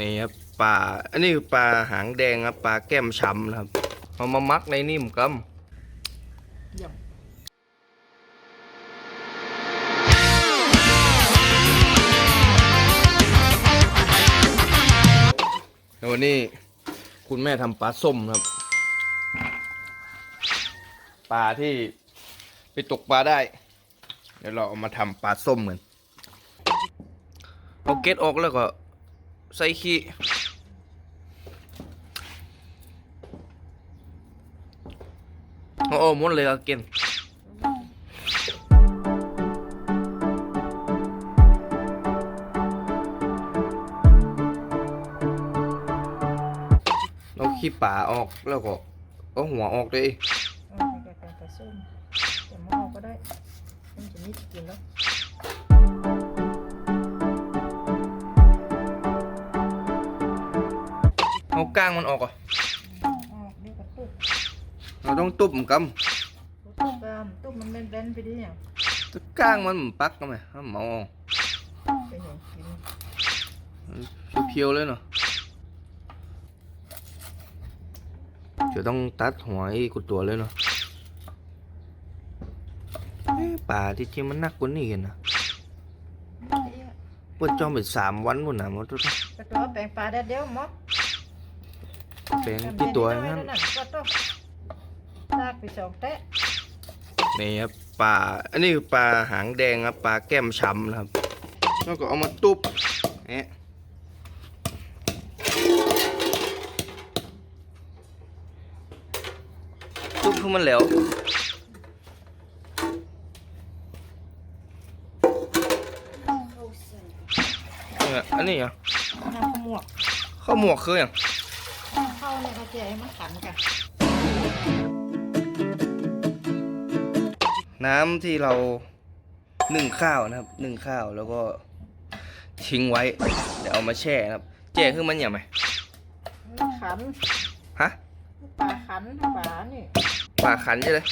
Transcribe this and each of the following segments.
นี่ครับปลาอันนี้คือปลาหางแดงครับปลาแก้มช้ำนะครับเอามามักในนิ่มกัมเยี่ยมแล้ววันนี้คุณแม่ทำปลาส้มครับ ปลาที่ไปตกปลาได้ เดี๋ยวเราเอามาทำปลาส้มเหมือนเอาเกล็ดออกแล้วก็ ใส่ขี้เอาออกหมดเลยอะเกนเอาขี้ป่าออกแล้วก็เอาหัวออกด้วย เอาก้างมันออกอะออกเดี๋ยวก็ตุ๊บเราต้องตุบมันกตุ๊บตุ๊บกามตุ๊บมันเล่นๆไปดิเนี่ยำก้างมันมันปักก็ไหมเอาหมอออกไปเห็นกินเพียวๆเลยเนาะเดี๋ยวต้องตัดหัวไอ้กุดตัวเลยเนาะเอ๊ะป่าที่จริงมันนักกว่านี้กันนะปวดจอมเป็นสามวันหมดนะหมดทุกกระตัวแปลงปลาได้เดียวหมด แปลงที่ตัวนั้นั้นนก็ต้องลากไปสองแตะนี่ครับปลา อันนี้คือปลาหางแดงครับปลาแก้มช้ำนะครับ แล้วก็เอามาตุบเอ๊ะตุบให้มันแหลวเนี่ยอันนี้อะน้ำขมวกข้าวหมวกคืออย่าง เข้าในกระเจี๊ยบให้มันขันกัน น้ำที่เรานึ่งข้าวนะครับนึ่งข้าวแล้วก็ทิ้งไว้เดี๋ยวเอามาแช่นะครับแช่คือมันอย่างไรมันขันฮะปลาขันปลานี่ปลาขันใช่เลย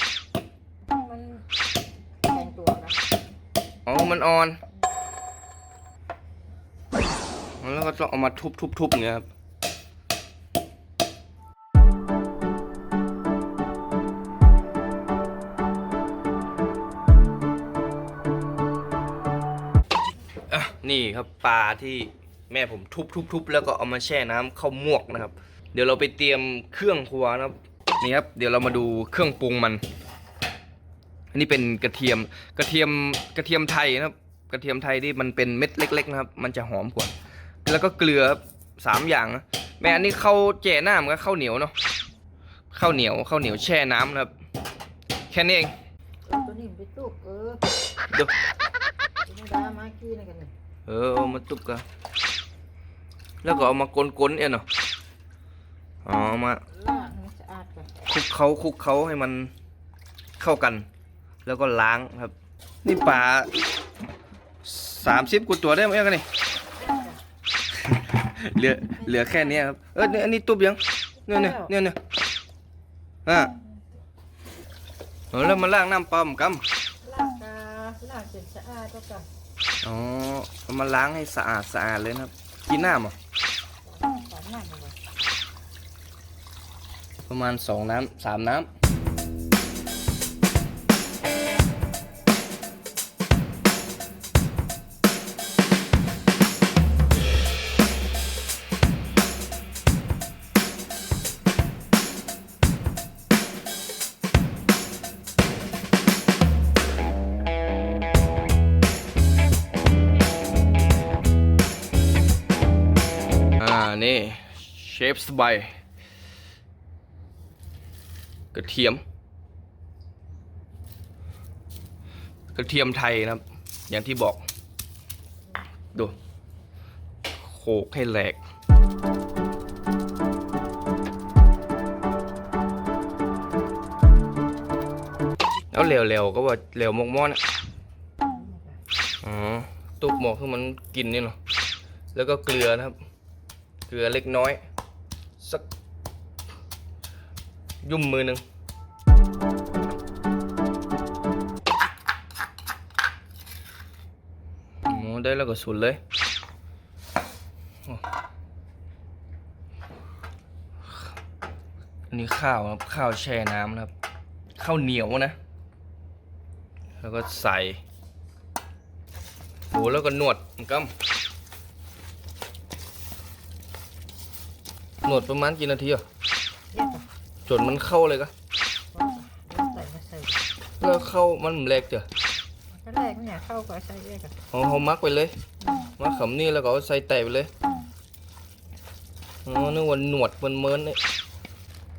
มันแข็งตัวนะอ๋อมันอ่อนแล้วก็ต้องเอามาทุบๆๆอย่างเงี้ยครับ ครับปลาที่แม่ผมทุบๆๆแล้วก็เอามาแช่น้ำเข้าวมวกนะครับ เดี๋ยวเราไปเตรียมเครื่องครัวนะครับนี่ครับเดี๋ยวเรามาดูเครื่องปรุงมัน อันนี้เป็นกระเทียมกระเทียมกระเทียมไทยนะครับ กระเทียมไทยที่มันเป็นเม็ดเล็ก ๆ นะครับ มันจะหอมกว่า แล้วก็เกลือครับสามอย่างนะแม่อันนี้ข้าวแจ่น้ำกับข้าวเหนียวเนาะข้าวเหนียวข้าวเหนียวแช่น้ำนะครับ แค่นี้เองเอาตัวนี้ไปตุ๊บเออเดี๋ยวไม่ได้มากี้นะกันนี่ เออเอามาตุบกันแล้วก็เอามากลนๆเองเนาะอ๋อเอามาล้างให้สะอาดก่อนคลุกเขาคลุกเขาให้มันเข้ากัน แล้วก็ล้างครับ นี่ปลาสามสิบกว่าตัวได้ไหมกันนี่เหลือเหลือแค่เนี้ยครับเออเนี่ยอันนี้ตุบยังเนี่ยเนี่ยเนี่ยเนี่ยอะเออแล้วมาล้างน้ำปลาหมกำล้างกาล้างเสร็จสะอาดก็กัน อ๋อเอามาล้างให้สะอาดสะอาดเลยนะครับ กินน้ำเหรอสอนนั่งเลยประมาณสองน้ำสามน้ำ ฟสบายกระเทียม กระเทียมไทยนะครับ อย่างที่บอก ดูโขกให้แหลกแล้วเหลวๆก็ว่าเหลวมกม้อนอะอ๋อตุบหมอกคือมันกินนี่เนาะแล้วก็เกลือนะครับ เกลือเล็กน้อย สัก ยุ่มมือหนึ่งได้แล้วก็สุดเลย อันนี้ข้าวครับ ข้าวแช่น้ำครับ ข้าวเหนียวนะ แล้วก็ใส่โหแล้วก็นวดกัม นก็นวดประมาณกี่นาทีอะเยอะกว่าจนมันเข้าเลยก็ใส่มาใส่แล้วเข้ามันแหลกเจ้ะก็แรกเนี่ยเข้าก็ใส่เยอะกันเอาเอามักไปเลยมักขำนี่แล้วก็เอาใส่ไตไปเลยอ๋อนึกว่าหนวดมันเมินเนี่ย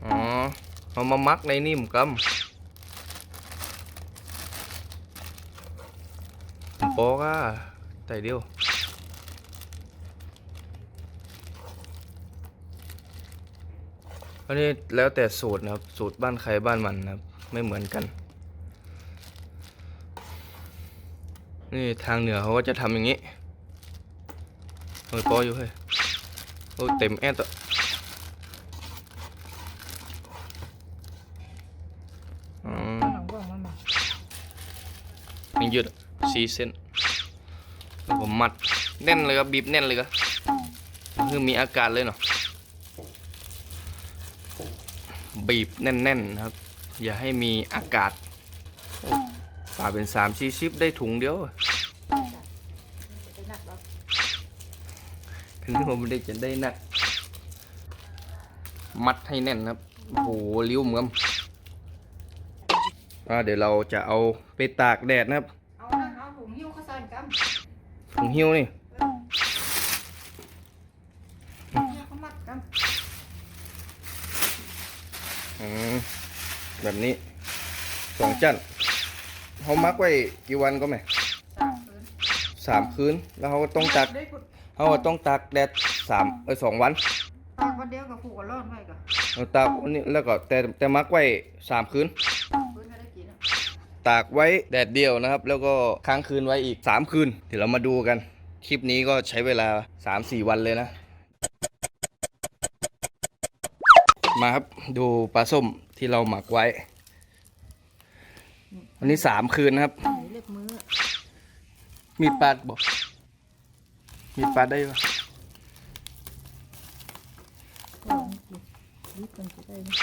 อ๋อเอามามักในนี่มนกำผมปอกอะไตเดียว อันนี้แล้วแต่สูตรนะครับ สูตรบ้านใครบ้านมันนะครับ ไม่เหมือนกัน นี่ทางเหนือเขาก็จะทำอย่างนี้เฮ้ยปออยู่เฮ้ยโอ้เต็มแอดอะอ๋อขนมบ้องมันยืดสี่เส้นผมมัดแน่นเลยครับบีบแน่นเลยครับคือมีอากาศเลยเนาะ บีบแน่นๆนะครับ อย่าให้มีอากาศโอ้ป่าเป็นสามชีชิปได้ถุงเดียวอะไปนักแล้วอันนี้ผมไม่ได้จะได้หนัก มัดให้แน่นนะครับโอ้โหเลี้ยวเหมือมอ่าเดี๋ยวเราจะเอาไปตากแดดนะครับ เอานะเอาถุงหิ้วเข้าใส่กันถุงหิ้วนี่ เนี่ยเขามัดกัน อืม แบบนี้สองจันเขามักไว้กี่วันก็ไหมสามคืนสามคืนแล้วเขาก็ต้องตากได้กุดเขาก็ต้องตากแดดสามเออสองวันตากวันเดียวกับผูกกับรอดไว้ก่อนเอาตากวันนี้แล้วก็แต่แต่มักไว้สามคืนคืนก็ได้กินอะตากไว้แดดเดียวนะครับ แล้วก็ค้างคืนไว้อีก 3 คืนเดี๋ยวเรามาดูกัน คลิปนี้ก็ใช้เวลา 3-4 วันเลยนะ มาครับดูปลาส้มที่เราหมักไว้ วันนี้3คืนนะครับ เล็บมือมีปลาบอกมีปลาได้ปะก็กินรีบมันจะได้นะ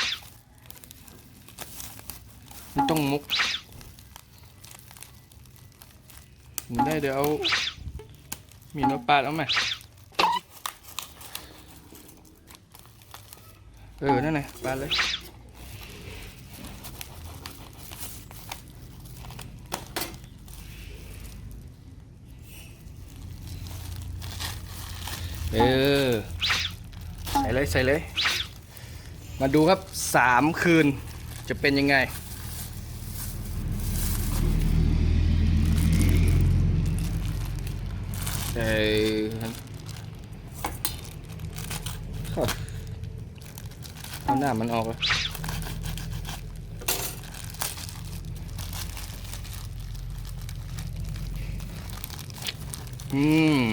ไม่ต้องมุกได้เดี๋ยวเอามีนื้อปลาแล้วไหมเออ นั่นไงปลาเลย เออ ใส่เลยใส่เลย มาดูครับสามคืนจะเป็นยังไงเออครับเอาห น้ามันออกเลยอืม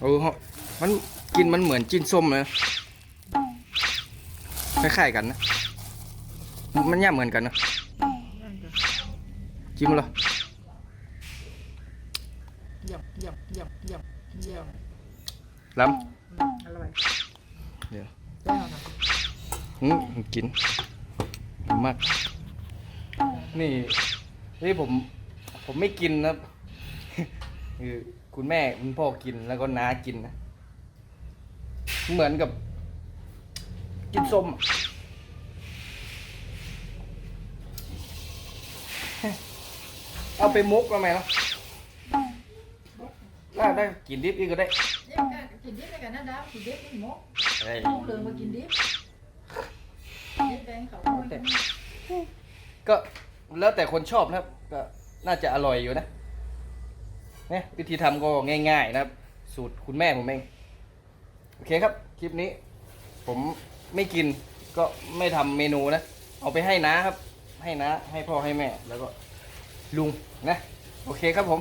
โอ้โหมันกินมันเหมือนจิ้นส้มเลยคล้ายๆกันนะ มันย่าเหมือนกันนะนั่นก็จิ้มเหรอเยี่ยมเยี่ยมเยี่ยมเยี่ยมเยี่ยมล้อืมอร่อยำเดี๋ยวได้แล้วนะ อืมกินมาก นี่นี่ผม ผมไม่กินนะคือคุณแม่คุณพ่อกินแล้วก็น้ากินนะ เหมือนกับ กินส้มอะเอาไปมุกแล้วไหมล่ะได้ได้กินดิบอีกก็ได้เยี่ยมกันกินดิบไปกันนะดาวกินดิบมัน หมกเอ้ยลูกเหลืองมากินดิบดิบแดงเขาไม่กินก็แล้วแต่คนชอบนะครับ ก็น่าจะอร่อยอยู่นะเนี่ยวิธีทำก็ง่าย ๆ นะครับ สูตรคุณแม่ผมเอง โอเคครับ คลิปนี้ ผมไม่กินก็ไม่ทำเมนูนะ เอาไปให้น้าครับ ให้น้าให้พ่อให้แม่แล้วก็ลุงนะ โอเคครับผม